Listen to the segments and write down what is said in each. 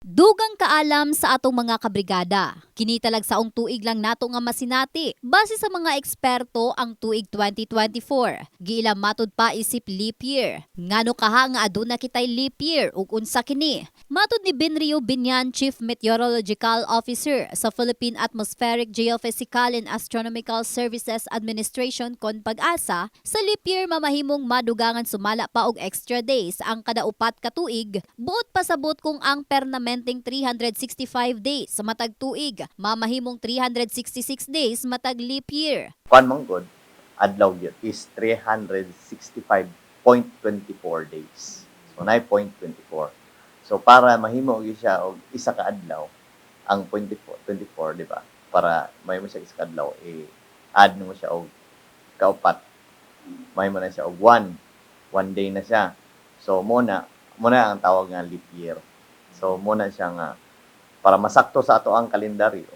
Dugang kaalam sa atong mga kabrigada. Kinitalag sa ong tuig lang nato nga masinati. Base sa mga eksperto ang tuig 2024. Giila matud pa isip leap year. Ngano kaha nga aduna kitay leap year ug unsa kini? Matud ni Benrio Binyan, Chief Meteorological Officer sa Philippine Atmospheric Geophysical and Astronomical Services Administration kon pag-asa, sa leap year mamahimong madugangan sumala pa og extra days ang kada upat ka tuig, buot pasabot kung ang permanenteng 365 days sa matag tuig, mamahimong 366 days matag leap year. Kwan mong good, adlaw yun is 365.24 days. So, na 0.24. So, para mahimo siya og isa ka adlaw, ang 24, 24, di ba? Para mahimo siya isa ka adlaw, eh, mo siya og kaupat. Mahimo na siya og one. One day na siya. So, muna, muna ang tawag nga leap year. So, muna siya nga, para masakto sa ato ang kalendaryo,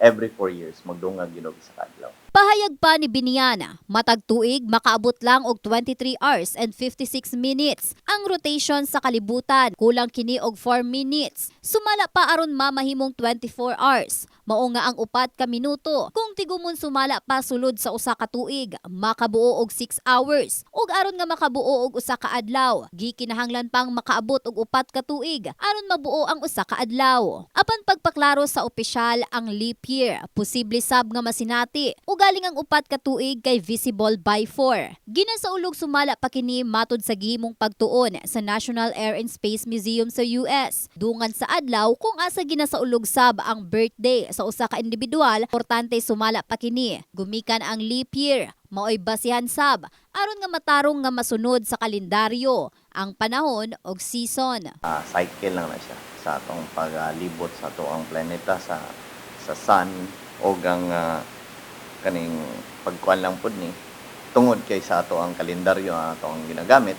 every four years, magdungag yun og isa ka adlaw. Pahayag pa ni Biniana, matag tuig makaabot lang og 23 hours and 56 minutes. Ang rotation sa kalibutan kulang kini og 4 minutes. Sumala pa aron mamahimong 24 hours. Mao nga ang upat ka minuto. Kung tigumon sumala pa sulod sa usa ka tuig, makabuo og 6 hours. Ug aron nga makabuo og usa ka adlaw, gikinahanglan pang makaabot og upat ka tuig aron mabuo ang usa ka adlaw. Apan pagpaklaro sa opisyal ang leap year, posible sab nga masinati ug galing ang upat ka tuig kay visible by 4. Ginasaulog sumala pa kini matud sa gihimong pagtuon sa National Air and Space Museum sa US. Dungan sa adlaw kung asa ginasaulog sab ang birthday sa usa ka individual, importante sumala pa kini. Gumikan ang leap year, maoy basihan sab aron nga matarong nga masunod sa kalendaryo ang panahon og season. Ah, cycle lang na siya sa atong paglibot sa atong planeta sa sa sun o ang ah, kaning pagkuan lang pud ni tungod kay sa ato ang kalendaryo ang ato ang ginagamit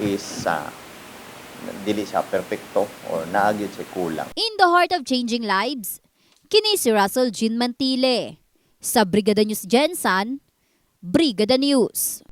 is sa dili siya perpekto or naagid siya kulang In the heart of changing lives, kini si Russell Jean Mantile. Sa Brigada News Gensan, Brigada News.